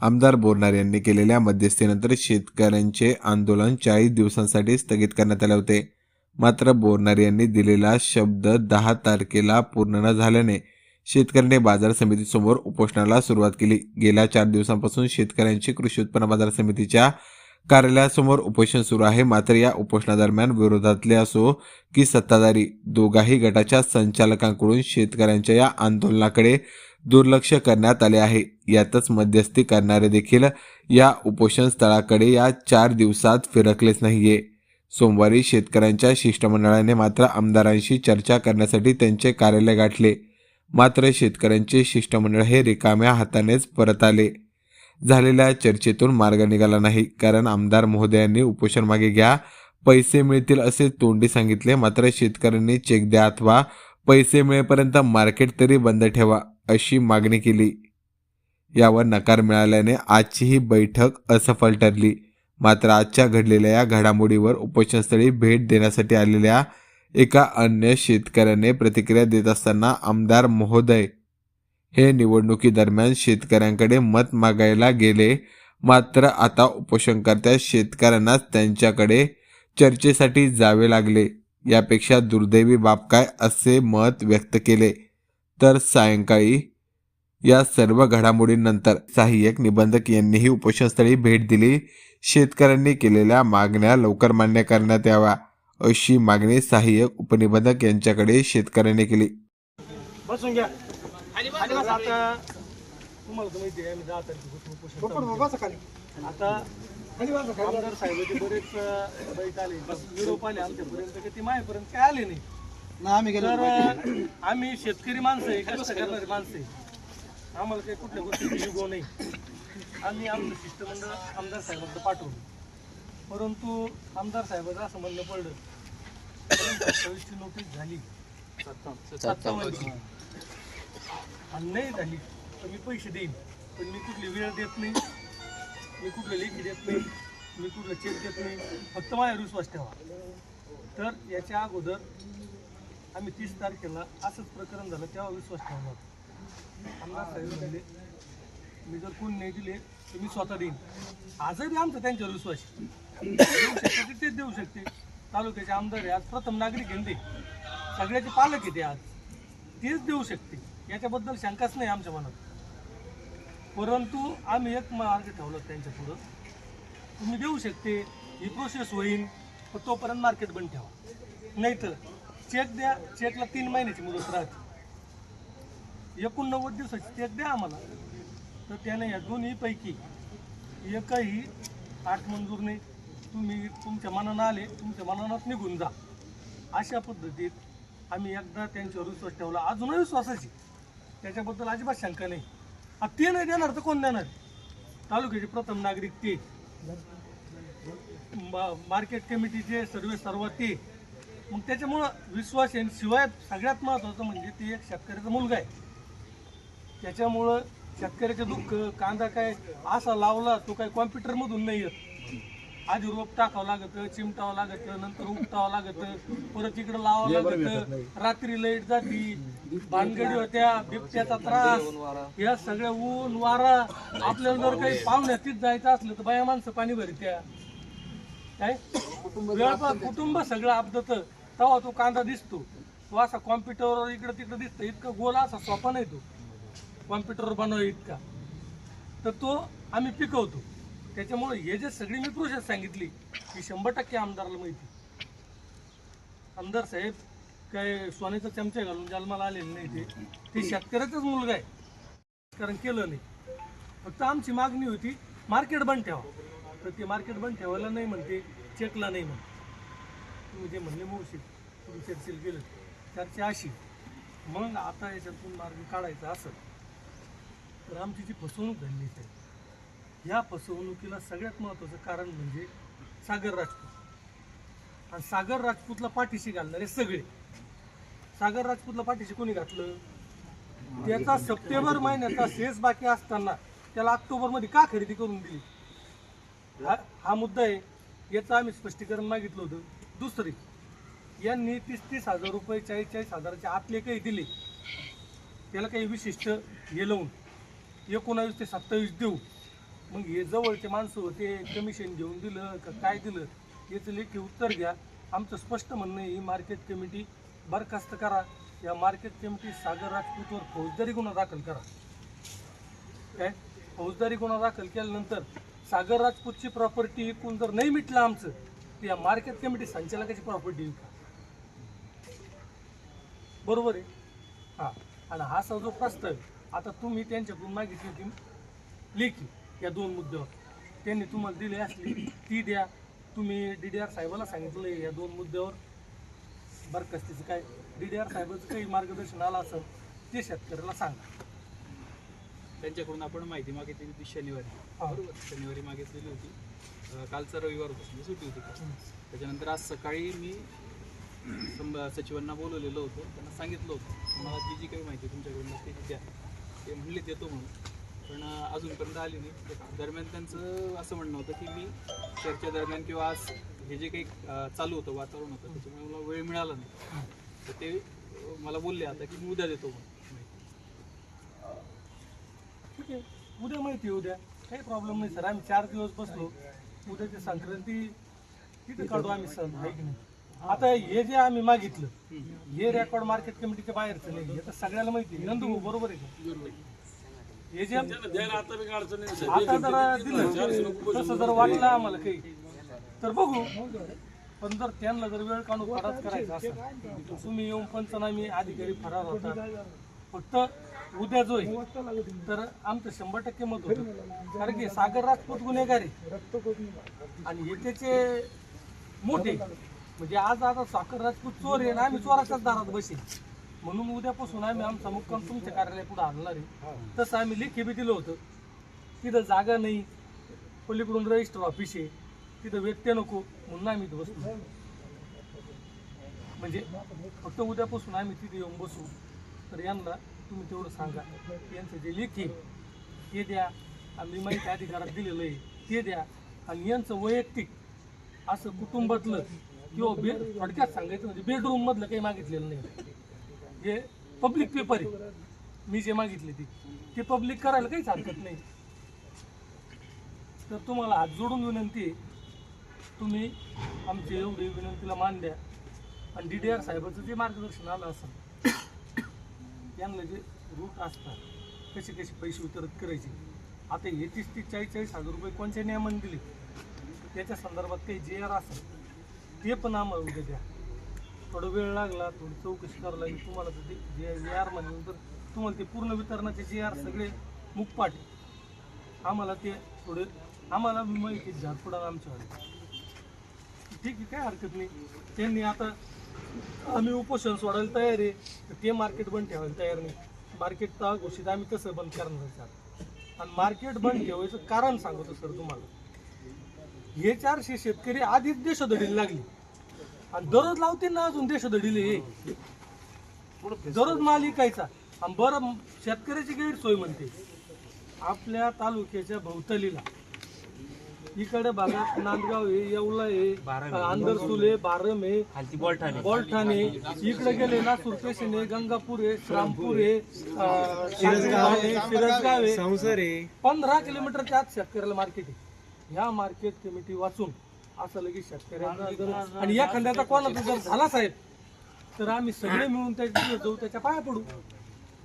आमदार बोरनार यांनी केलेल्या मध्यस्थीनंतर शेतकऱ्यांचे आंदोलन चाळीस दिवसांसाठी स्थगित करण्यात आले होते. मात्र बोरनार यांनी दिलेला शब्द दहा तारखेला पूर्ण न झाल्याने शेतकऱ्यांनी बाजार समितीसमोर उपोषणाला सुरुवात केली. गेल्या चार दिवसांपासून शेतकऱ्यांची कृषी उत्पन्न बाजार समितीच्या कार्यालयासमोर उपोषण सुरू आहे. मात्र या उपोषणादरम्यान विरोधातले असो की सत्ताधारी दोघाही गटाच्या संचालकांकडून शेतकऱ्यांच्या या आंदोलनाकडे दुर्लक्ष करण्यात आले आहे. यातच मध्यस्थी करणारे देखील या उपोषण स्थळाकडे या चार दिवसात फिरकलेच नाहीये. सोमवारी शेतकऱ्यांच्या शिष्टमंडळाने मात्र आमदारांशी चर्चा करण्यासाठी त्यांचे कार्यालय गाठले. मात्र शेतकऱ्यांचे शिष्टमंडळ हे रिकाम्या हातानेच परत आले. झालेल्या चर्चेतून मार्ग निघाला नाही. कारण आमदार महोदयांनी उपोषण मागे घ्या पैसे मिळतील असे तोंडी सांगितले. मात्र शेतकऱ्यांनी चेक द्या अथवा पैसे मिळेपर्यंत मार्केट तरी बंद ठेवा. अशी मागणी केली. यावर नकार मिळाल्याने आजची ही बैठक असफल ठरली. मात्र आजच्या घडलेल्या या घडामोडीवर उपोषणस्थळी भेट देण्यासाठी आलेल्या एका अन्य शेतकऱ्याने प्रतिक्रिया देत असताना आमदार महोदय हे निवडणुकीदरम्यान शेतकऱ्यांकडे मत मागायला गेले. मात्र आता उपोषणकर्त्या शेतकऱ्यांनाच त्यांच्याकडे चर्चेसाठी जावे लागले. यापेक्षा दुर्दैवी बाब काय असे मत व्यक्त केले? तर सायंकाळी या सर्व घडामोडींनंतर सहाय्यक निबंधक यांनीही उपोषणस्थळी भेट दिली. शेतकऱ्यांनी केलेल्या मागण्या लवकर मान्य करण्यात याव्या अशी मागणी सहाय्यक उपनिबंधक यांच्याकडे शेतकऱ्यांनी केली. बसून घ्या. तर आता तुम्हाला तर माहिती आहे आम्ही दहा तारखेपासून उपोषण चालू केलं. आता आमदार साहेबाचे बरेच अं, बैठ आले. निरोप आले आमच्यापर्यंत की ते मायापर्यंत काय आले नाही. आम्ही गेलो तर अं, आम्ही शेतकरी माणसं आहे कष्ट करणारी माणसं आहे. आम्हाला काही कुठल्या गोष्टीची युगो नाही. आम्ही आमचं शिष्टमंडळ आमदार साहेबांचं पाठवलं. परंतु आमदार साहेबाचं असं म्हणणं पडलं सत्तावीसची नोटीस झाली. आणि नाही झाली तर मी पैसे देईन. पण मी कुठली वेळ देत नाही मी कुठलं लेखी देत नाही मी कुठलं चेक देत नाही फक्त माझ्यावर विश्वास ठेवा. तर याच्या अगोदर आम्ही तीस तारखेला असंच प्रकरण झालं तेव्हा विश्वास ठेवला होता. आमदार साहेब म्हणले मी जर कोण नाही दिले तर मी स्वतः देईन. आजही आमचा त्यांच्यावर विश्वास देऊ शकते तेच देऊ शकते. तालुक्याचे आमदार आहे आज प्रथम नागरिक आहे दे ते. सगळ्याचे पालक आहे ते आज. तेच देऊ शकते. याच्याबद्दल शंकाच नाही आमच्या मनात. परंतु आम्ही एक मार्ग ठेवला त्यांच्या पुढं. तुम्ही देऊ शकते ही प्रोसेस होईल पण तोपर्यंत मार्केट बंद ठेवा. नाहीतर चेक द्या चेकला तीन महिन्याची मुदत राहते. एकोणनव्वद दिवसाची चेक द्या आम्हाला. तर त्याने या दोन्हीपैकी एकही आठ मंजूर नाही. तुम्ही तुमच्या मनानं आले तुमच्या मनानंच निघून जा. अशा पद्धतीत आम्ही एकदा त्यांच्यावर विश्वास ठेवला. अजूनही विश्वासाची. त्याच्याबद्दल अजिबात शंका नाही. आता ते नाही देणार तर कोण देणार? तालुक्याचे प्रथम नागरिक ते. मार्केट कमिटीचे सर्वे सर्व ते. मग त्याच्यामुळं विश्वास आहे. शिवाय सगळ्यात महत्त्वाचं म्हणजे ते एक शेतकऱ्याचा मुलगा आहे. त्याच्यामुळं शेतकऱ्याचे दुःख कांदा काय असा लावला तो काय कॉम्प्युटरमधून नाही येत. आधी रोप टाकावं लागतं चिमटावं लागतं नंतर उपटावं लागतं परत इकडं लावावं लागतं. रात्री लाइट जाती भानगडी होत्या बिबट्याचा त्रास. या सगळ्या ऊन वारा. आपल्याला जर काही पाहुण्यात तीच जायचं असलं तर बाया माणसं पाणी भरत्या. काय? कुटुंब सगळं आपदत तेव्हा तो कांदा दिसतो. तो असा कॉम्प्युटरवर इकडं तिकडं दिसतो. इतका गोल असा सोपा नाही तो. कॉम्प्युटरवर बनवा इतका. तर तो आम्ही पिकवतो. त्याच्यामुळे हे जे सगळी मी प्रोसेस सांगितली ही शंभर टक्के आमदाराला माहिती. आमदार साहेब काय सोन्याचा चमचा घालून जन्माला आलेले नाही ते. ते शेतकऱ्याचाच मुलगा आहे. कारण केलं नाही. फक्त आमची मागणी होती मार्केट बंद ठेवा. तर ते मार्केट बंद ठेवायला नाही म्हणते चेकला नाही म्हणते. तुम्ही जे म्हणले मावशी तुम्ही चर्चेला गेलं चर्चा अशी मग आता याच्यातून मार्ग काढायचा असं तर आमची जी फसवणूक झाली आहे ह्या फसवणुकीला सगळ्यात महत्त्वाचं कारण म्हणजे सागर राजपूत. आणि सागर राजपूतला पाठीशी घालणारे सगळे. सागर राजपूतला पाठीशी कोणी घातलं? त्याचा सप्टेंबर महिन्याचा सेस बाकी असताना त्याला ऑक्टोबरमध्ये का खरेदी करून दिली? हा हा मुद्दा आहे याचं आम्ही स्पष्टीकरण मागितलं होतं. दुसरी यांनी तीस तीस हजार रुपये चाळीस चाळीस हजाराचे आतले काही दिले. त्याला काही विशिष्ट हे लावून एकोणावीस ते सत्तावीस देऊ. मग हे जवळचे माणसं होते कमिशन घेऊन दिलं का काय दिलं याचं लेखी उत्तर घ्या. आमचं स्पष्ट म्हणणं आहे ही मार्केट कमिटी बरखास्त करा. या मार्केट कमिटी सागर राजपूतवर फौजदारी गुन्हा दाखल करा. काय? फौजदारी गुन्हा दाखल केल्यानंतर सागर राजपूतची प्रॉपर्टी एकूण जर नाही मिटलं आमचं या मार्केट कमिटी संचालकाची प्रॉपर्टी येईल का बरोबर आहे? हा. आणि हा जो प्रस्ताव आहे, आता तुम्ही त्यांच्याकडून मागितली होती लेखी या दोन मुद्द्यावर. त्यांनी तुम्हाला दिली असली ती द्या. तुम्ही डी डी आर साहेबाला सांगितलं या दोन मुद्द्यावर. बरखास्तीचं काय डी डी आर साहेबाचं काही मार्गदर्शन आलं असेल ते शेतकऱ्याला सांगा. त्यांच्याकडून आपण माहिती मागितली होती शनिवारी. हा. बरोबर शनिवारी मागितलेली होती. कालचा रविवार होता. म्हणजे सुट्टी होती त्याच्यानंतर आज सकाळी मी संब- सचिवांना बोलवलेलं होतं. त्यांना सांगितलं होतं. मला जी जी काही माहिती तुमच्याकडून ते ती द्या. ते म्हणले देतो म्हणून. पण अजूनपर्यंत आली नाही. दरम्यान त्यांचं असं म्हणणं होतं की मी चर्चेदरम्यान किंवा आज हे जे काही चालू होतं वातावरण होतं त्याच्यामुळे मला वेळ मिळाला नाही. तर ते मला बोलले आता की मी उद्या देतो म्हणून. ठीक आहे. उद्या माहिती उद्या. काही प्रॉब्लेम नाही सर आम्ही चार दिवस बसलो. उद्याची संक्रांती तिथे काढू आम्ही सण आहे की नाही? आता हे जे आम्ही मागितलं हे रेकॉर्ड मार्केट कमिटीच्या बाहेरचं नाही. हे तर सगळ्याला माहिती आहे. नंदू भाऊ, बरोबर आहे का? हे जे आता जरा दिलं. तसं जर वाटलं आम्हाला काही तर बघू. पण जर त्यांना जर वेळ काढून फरार करायचा असेल तर तुम्ही येऊन पंचनामे अधिकारी फरार होता फक्त उद्या जो आहे तर आमचं शंभर टक्के मत होतं. कारण की सागर राजपूत गुन्हेगार आहे. आणि हे मोठे. म्हणजे आज आता साखर राजपूत चोर आहे ना आम्ही चोराच्याच दारात बसेल. म्हणून उद्यापासून आम्ही आमचा मुक्काम तुमच्या कार्यालय पुढे आणणार आहे. तसं आम्ही लेखी बी दिलं होतं. तिथं जागा नाही. पलीकडून रजिस्टर ऑफिस आहे. तिथं व्यक्ती नको. म्हणून आम्ही इथं बसलो. म्हणजे फक्त उद्यापासून आम्ही तिथे येऊन बसू. तर यांना तुम्ही तेवढं सांगा. यांचं जे लेखी ते द्या. आम्ही माहिती अधिकारात दिलेलं आहे ते द्या. आणि यांचं वैयक्तिक असं कुटुंबातलं किंवा बे थोडक्यात सांगायचं म्हणजे बेडरूम मधलं काही मागितलेलं नाही. जे पब्लिक पेपर आहे मी जे मागितले ते. ते पब्लिक करायला काहीच हरकत नाही. तर तुम्हाला हात जोडून विनंती आहे तुम्ही आमची एवढी विनंतीला मान द्या. आणि डी डी आर साहेबाचं जे मार्गदर्शन आलं असेल त्यांना जे रूट असतात कसे कसे पैसे वितरित करायचे? आता हे तीस ते चाळीस चाळीस हजार रुपये कोणत्या नियमाने दिले? त्याच्या संदर्भात काही जे आर असेल ते पण आम्हाला उद्या द्या. थोडा वेळ लागला थोडी चौकशी करावं लागली. तुम्हाला तर ते जे जे आर म्हणल्यानंतर तुम्हाला ते पूर्ण वितरणाचे जे आर सगळे मुखपाट आम्हाला ते थोडे आम्हाला माहिती झाडपुडा आमच्यावर ठीक आहे काय हरकत नाही. त्यांनी आता आम्ही उपोषण सोडायला तयार आहे. तर ते मार्केट बंद ठेवायला तयार नाही. मार्केट तर घोषित आम्ही कसं बंद करणार सर आणि मार्केट बंद ठेवायचं कारण सांगतो सर तुम्हाला. हे चारशे शेतकरी आधीच देशोधडीला लागले. आणि दररोज लावते ना अजून देशोधडीले हे. दररोज माल विकायचा. आणि बरं शेतकऱ्याची गैरसोय म्हणते. आपल्या तालुक्याच्या भोवतलीला. इकडे भागात नांदगाव आहे येवला आहे आंदरसूल आहे. बारम आहे बॉलठाण इकडे गेले नासूर स्टेशन आहे गंगापूर आहे श्रामपूर आहे शिरसगाव. आहे पंधरा किलोमीटरच्या आत शेतकऱ्याला मार्केट आहे. ह्या मार्केट कमिटी वाचून असं लगेच शेतकऱ्यांना जर आणि या खंडाचा कोणाचा जर झाला साहेब तर आम्ही सगळे मिळून त्याच्या जाऊ त्याच्या पाया पडू.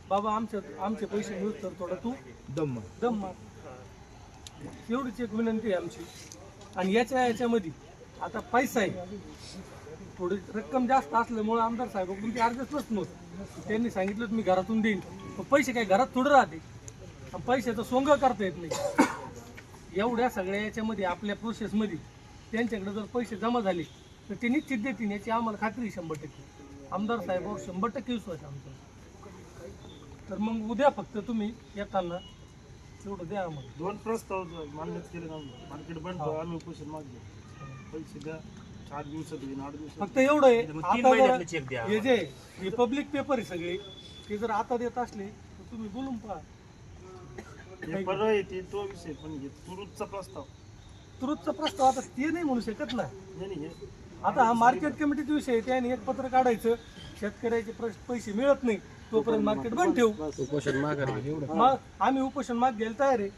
बाबा आमच्या आमचे पैसे मिळत तर थोडा तू दम दम मार. एवढीच एक विनंती आहे आमची. आणि याच्या याच्यामध्ये आता पैसा आहे. थोडी रक्कम जास्त असल्यामुळे आमदार साहेबांकडून ते अर्जच नव्हतं त्यांनी सांगितलं मी घरातून देईन. पण पैसे काय घरात थोडं राहते. आणि पैशाचं सोंग करता येत नाही. एवढ्या सगळ्या याच्यामध्ये आपल्या प्रोसेसमध्ये त्यांच्याकडे जर पैसे जमा झाले तर ते निश्चित देतील. याची आम्हाला खात्री शंभर टक्के. आमदार साहेबावर शंभर टक्के विश्वास आमचा. तर मग उद्या फक्त तुम्ही येताना तेवढं द्या आम्हाला दोन प्रस्ताव मान्यच केले नव्हते मार्केट बंद ठेवा, आम्ही उपोषण मागले पैसे द्या. चार दिवसात येईन आठ दिवसात फक्त एवढं आहे आता जर हे जे हे पब्लिक पेपर आहे सगळे ते जर आता देत असले तर तुम्ही बोलून पहा. हे परवा येते तो विषय पण हे तुरुतचा प्रस्ताव. तुरुतचा प्रस्ताव आता ते नाही म्हणू शकत ना. नाही नाही, हे आता हा मार्केट कमिटीचा विषय आहे त्याने एक पत्र काढायचं शेतकऱ्याचे प्रश- पैसे मिळत नाही. तोपर्यंत मार्केट बंद ठेवू. मग आम्ही उपोषण माग घ्यायला तयार आहे.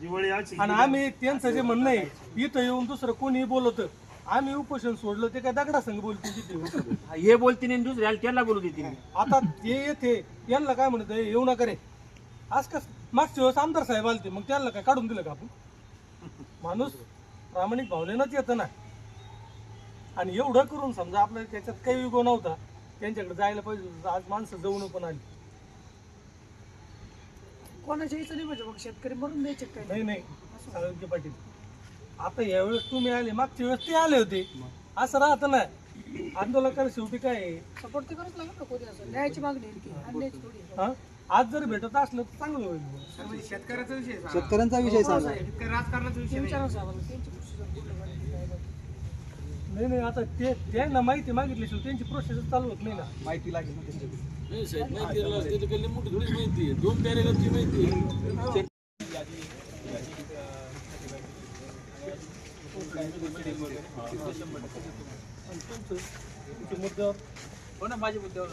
दिवाळी आणि आम्ही त्यांचं जे म्हणणं आहे इथं येऊन दुसरं कोणी बोलत आम्ही उपोषण सोडलं ते काय दगडा संघ बोलतो तिथे? हे बोलते नाही दुसऱ्याला त्याला बोलू देते नाही. आता ते येते यांना काय म्हणत आहे, येऊ नका रे. आज कस मागच्या वेळेस आमदार साहेब आलते मग त्यांना काय काढून दिलं का आपण? माणूस प्रामाणिक भावनेनंच येतं ना. आणि एवढं करून समजा आपल्या त्याच्यात काही विगो नव्हता. त्यांच्याकडे जायला पाहिजे होतं. आज माणसं जवळ पण आली कोणाच्या इथं नाही म्हणजे मग शेतकरी मरून द्यायचे काय नाही नाही पाटील आता यावेळेस तुम्ही आले मागच्या वेळेस ते आले होते असं राहतं ना आंदोलकाला शेवटी काय आहे सपोर्ट तर करावंच लागेल ना कोणी असं न्यायाची मागणी आहे की अन्यायाची थोडी आहे. हा? आज जर भेटत असलं तर चांगलं होईल शेतकऱ्याचा विषय सांगा. शेतकऱ्यांचा विषय सांगा शेतकरी राजकारणाचा विषय नाही. विचारा साहेबांना, त्यांची procedure कुठलं काय काय काय. नाही नाही आता ते त्यांना माहिती मागितल्याशिवाय त्यांची प्रोसेस चालू होत नाही ना. माहिती लागेल ना त्यांच्याकडे. आणि तुमचं तुमच्या मुद्द्यावर हो ना माझ्या मुद्द्यावर.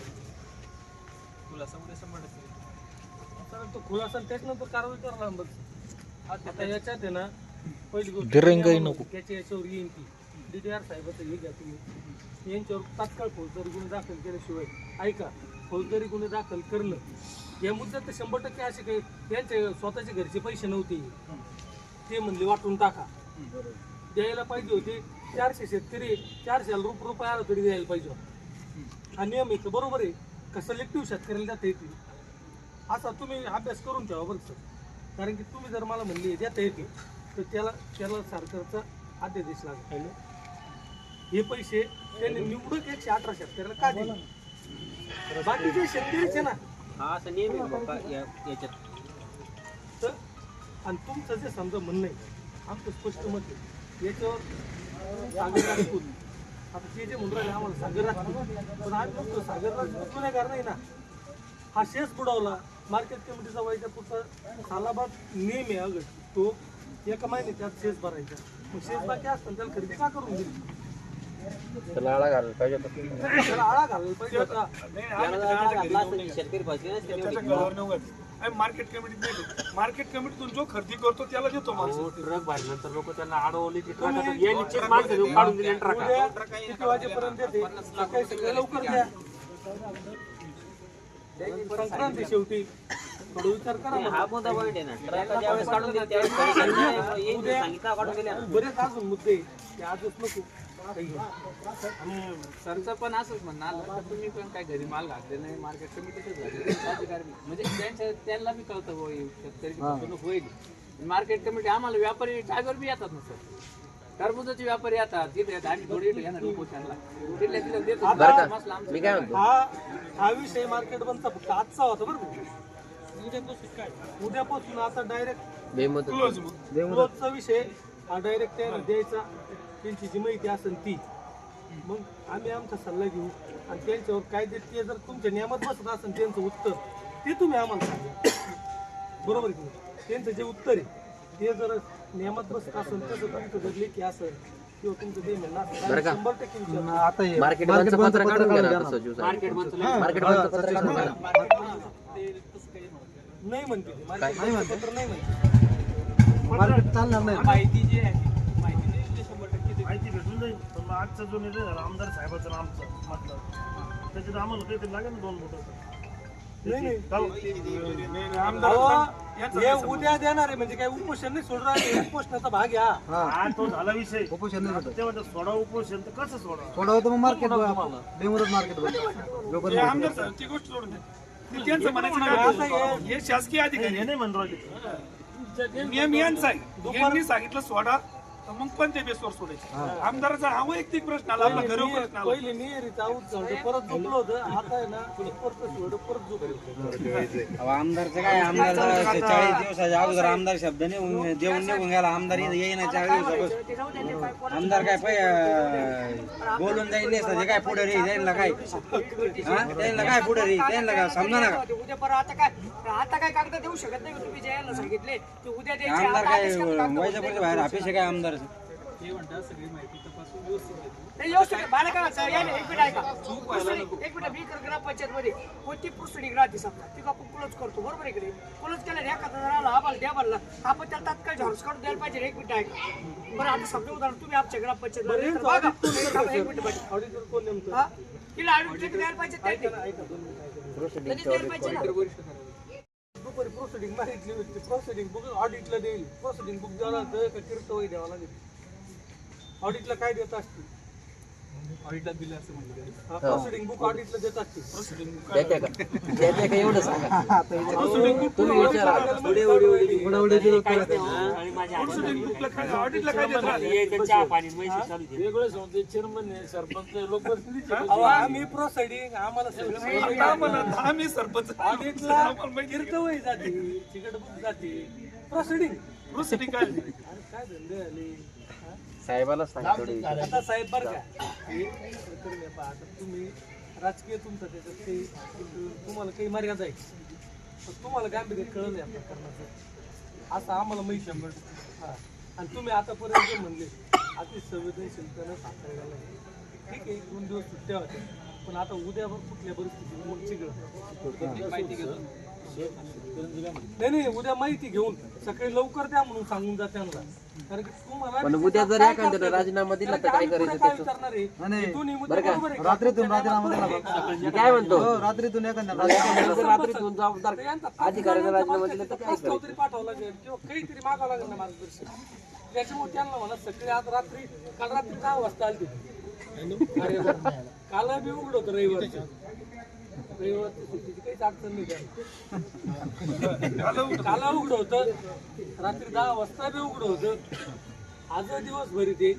आता तो खुलासा आणि त्याच्यानंतर कारवाई करायला बघ. आता याच्यात आहे ना पहिली गोष्ट त्याच्या याच्यावर येईन ती. डी डी आर साहेबाचं हे घ्या तुम्ही. यांच्यावर तात्काळ फौजदारी गुन्हे दाखल केल्याशिवाय ऐका फौजदारी गुन्हे दाखल करणं या मुद्द्यात तर शंभर टक्के असे काही यांचे स्वतःचे घरचे पैसे नव्हते. ते म्हणले वाटून टाका. द्यायला पाहिजे होते. चारशे शेतकरी चारशे रुप रुपये आला तरी द्यायला पाहिजे होता. हा नियम आहे बरोबर आहे. का सिलेक्टिव्ह शेतकऱ्याला जाता येते? असा तुम्ही अभ्यास करून ठेवा बरं सर कारण की तुम्ही जर मला म्हणले देता येते तर त्याला त्याला सरकारचा अध्यादेश लागेल. हे पैसे त्यांनी निवडून एकशे अठरा शेतकऱ्याला का दिले? बाकीचे शेतकरीचे ना. हा असं नियम आहे बाबा या- याच्यात. तर आणि तुमचं जे समजा म्हणणं आहे आमचं स्पष्ट मत आहे. याच्यावर सागर राजपूत आता ते जे म्हणून राहिले आम्हाला सागर राजपूत. पण आम्ही म्हणतो सागर राजपूत गुन्हेगार नाही ना. हा शेस बुडवला. मार्केट कमिटीचा व्हायचा पुढचा सालाबाद नेम आहे अगं. तो एका महिन्यात त्यात शेस भरायचा. बाकी असताना त्याला खरेदी का करून दिली? त्याला आळा घालायला पाहिजे होता. शेतकरी फसले नसते त्याच्या एवढे. गळावर नव्हत. आम्ही मार्केट कमिटीत नेलो मार्केट कमिटीतून जो खरेदी करतो त्याला देतो माणूस ट्रक भरल्यानंतर लोक त्यांना अडवली की ट्रकात यांचीच माणसं देऊन काढून दिली ट्रका उद्या किती वाजेपर्यंत येते? सकाळी सकाळी लवकर द्या. संक्रांती शेवटी. थोडं विचार करा ना. हा मुद्दा वाईट आहे ना ट्रका ज्यावेळेस काढून दिली त्यावेळेस खरी सांगितलं, येईन ते सांगितलं काढून दिल्या बरेच अजून मुद्दे आहे. ते आजच नको काही घ्या. आणि सरचं पण असंच म्हणणं आलं तर तुम्ही पण काय घरी माल घातले नाही मार्केट कमिटीच म्हणजे त्यांच्या त्यांना बी कळतं बुवा हे शेतकरी फसवणूक होईल मार्केट कमिटी आम्हाला व्यापारी जागेवर बी येतात ना सर टरबुजाचे व्यापारी येतात तिथे आम्ही थोडी येणार. मी काय म्हणतो हा हा विषय मार्केट बंदचा फक्त आजचा होता बरं? उद्यापासून काय? उद्यापासून आता डायरेक्ट बेमत क्लोजचा विषय हा डायरेक्ट त्यांना द्यायचा. त्यांची जी माहिती असेल ती. मग आम्ही आमचा सल्ला घेऊ. आणि त्यांच्यावर काय ते ते जर तुमच्या नियमात बसत असेल त्यांचं उत्तर ते तुम्ही आम्हाला सांगा. बरोबर की नाही? त्यांचं जे उत्तर आहे ते जर नियमात बसत असेल तसं तुमचं जर लेखी असेल किंवा तुमचं ते म्हणणं असेल तर शंभर टक्के विचार आता हे मार्केट मार्केट बंदचं बंदचं पत्र पत्र काढून काढून घ्या द्या ना ना. सचिव साहेब. मार्केट बंद मार्केट बंदचं पत्र काढून घ्या ना. नाही म्हणते ते. मार्केट पत्र नाही म्हणते? मार्केट चालणार नाही. माहिती जी आहे माहिती जी आहे, ते शंभर टक्के देतो. माहिती भेटून जाईल. पण मग आजचा जो निर्णय झाला आमदार साहेबाचा आणि आमचा म्हटलं त्याच्यात आम्हाला काहीतरी लागेल ना दोन बोट? नाही नाही. आमदार अहो, हे उद्या देणार आहे म्हणजे काय उपोषण नाही सोडून राहिले उपोषणाचा भाग हा. तो झाला विषय. उपोषण नाही होतं. ते सोडा उपोषण. तर कसं सोडा थोडं होतं मग मार्केट बेमुदत मार्केट बंद जोपर्यंत आमदार साहेब ती गोष्ट सोडून द्या. त्यांचं म्हणायचं काय हे- शासकीय अधिकारी हे राहिले. नियम यांचा आहे. यांनी सांगितलं सोडा. तर मग पण ते बेसवर सोडायचे? आमदाराचा हा वैयक्तिक प्रश्न आला आपला घरी प्रश्न आला. पहिले झालं परत झोपलं होतं. आता आहे ना परत परत झोपलं आमदारचं काय? आमदार चाळीस दिवसाच्या अगोदर आमदार शब्द निघून देऊन निघून गेला. आमदार येईना चाळीस दिवसापासून. आमदार काय पै बोलून जाईल ते काय पुढे रे? त्यांना काय? हा? त्यांना काय पुढे रे? त्यांना काय? समजा ना उद्या परत आता काय? आता काय कागद देऊ शकत नाही तुम्ही जे सांगितले ते उद्या आमदार काय पुढे बाहेर अपेक्षा काय आमदार ते म्हणतात सगळी माहिती तपासून व्यवस्थित देतो नाही व्यवस्थित आहे. मला काय वाटतं, याने एक मिनिट ऐका. चूक व्हायला पुसडी- नको. एक मिनिट मी कर ग्रामपंचायत मध्ये कोणती राहते समजा. ती आपण क्लोज करतो बरोबर इकडे क्लोज केल्याने एखादा जर आला आम्हाला द्या म्हणला आपण त्याला तात्काळ झॉर्स काढून द्यायला पाहिजे एक मिनिट ऐका. बरं आता समजा उदाहरण तुम्ही आमच्या ग्रामपंचायत एक? मिनिट पाहिजे ऑडिटर कोण हा? तिला द्यायला पाहिजे त्यांनी. लगेच द्यायला पाहिजे ना. वरिष्ठ करावे दुपारी प्रोसिडिंग मागितली होती. प्रोसिडिंग बुक ऑडिटला देईल. प्रोसिडिंग बुक द्यावं लागतं का किरतोही द्यावं लागेल ऑडिटला काय देत असते ऑडिटला दिलं असं म्हणलं त्यांनी. प्रोसिडिंग बुक ऑडिटला देत असते बुकला काय ऑडिटला काय देत राहते वेगळं सांगते चेअरमन सरपंच लोक आम्ही प्रोसिडिंग आम्हाला सगळं सरपंच ऑडिटला जाते तिकट बुक जाते प्रोसिडिंग दुसरी काय अरे काय धंदे आले साहेबाला आता साहेब बरं का. हे प्रकरण आहे पहा, आता तुम्ही राजकीय तुमचं त्याच्यात काही तुम्हाला काही मर्यादा आहे पण तुम्हाला गांभीर्य कळलं या प्रकरणाचं. असं आम्हाला माहिती आहे. हा. आणि तुम्ही आतापर्यंत जे म्हणले अति संवेदनशीलतेनं हाताळायला लागले. ठीक आहे दोन दिवस सुट्ट्या होत्या पण आता उद्या कुठल्या परिस्थितीत मग चिघळ माहिती घेतो. नाही नाही उद्या माहिती घेऊन सकाळी लवकर द्या म्हणून सांगून जा त्यांना कारण की तुम्हाला उद्या जर काय एखाद्याला राजीनामा दिला तर कारण काय करायचं काय त्याचं? विचारणार आहे? नाही. हे दोन्ही मुद्दे बरं का? बरोबर आहे. रात्रीतून राजीनामा दिला आहे. मी काय म्हणतो हो रात्रीतून एखाद्या जर रात्रीतून जबाबदार तर यांचा अधिकाऱ्याला राजीनामा दिला तर काय प्रस्ताव करायचं तरी पाठवावा लागेल किंवा काहीतरी मागावं लागेल ना मार्गदर्शन त्याच्यामुळे त्यांना म्हणा सगळे आज रात्री काल रात्री दहा वाजता आली अरे काल बी उघड होतं रविवारचं रविवारची सुट्टीची काहीच अडचण नाही त्याला काल उघड होतं रात्री दहा वाजता बी उघड होतं. आज दिवसभर ते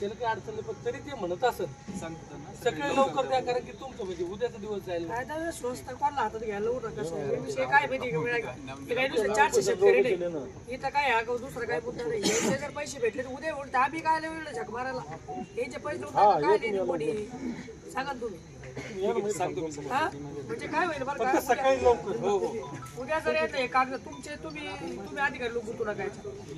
त्याला काही अडचण नाही पण तरी ते म्हणत असत. सकाळी लवकर द्या कारण की तुमचं म्हणजे उद्याचा दिवस जाईल. काय तर स्वस्त कोणाला हातात घ्यायला सर. विषय काय माहिती काही दुसरे चारशे शेतकरी नाही. इथं काय हा दुसरं काय मुद्दा नाही. याचे जर पैसे भेटले तर उद्या उलट आम्ही काय वेळ झक मारायला? याचे पैसे उद्या काय देते कोणी? सांगा तुम्ही. हा? म्हणजे काय होईल बरं का? सकाळी लवकर. हो हो उद्या जर येतं कागद तुमचे तुम्ही तुम्ही अधिकारी लोक गुंतू नका याच्यात.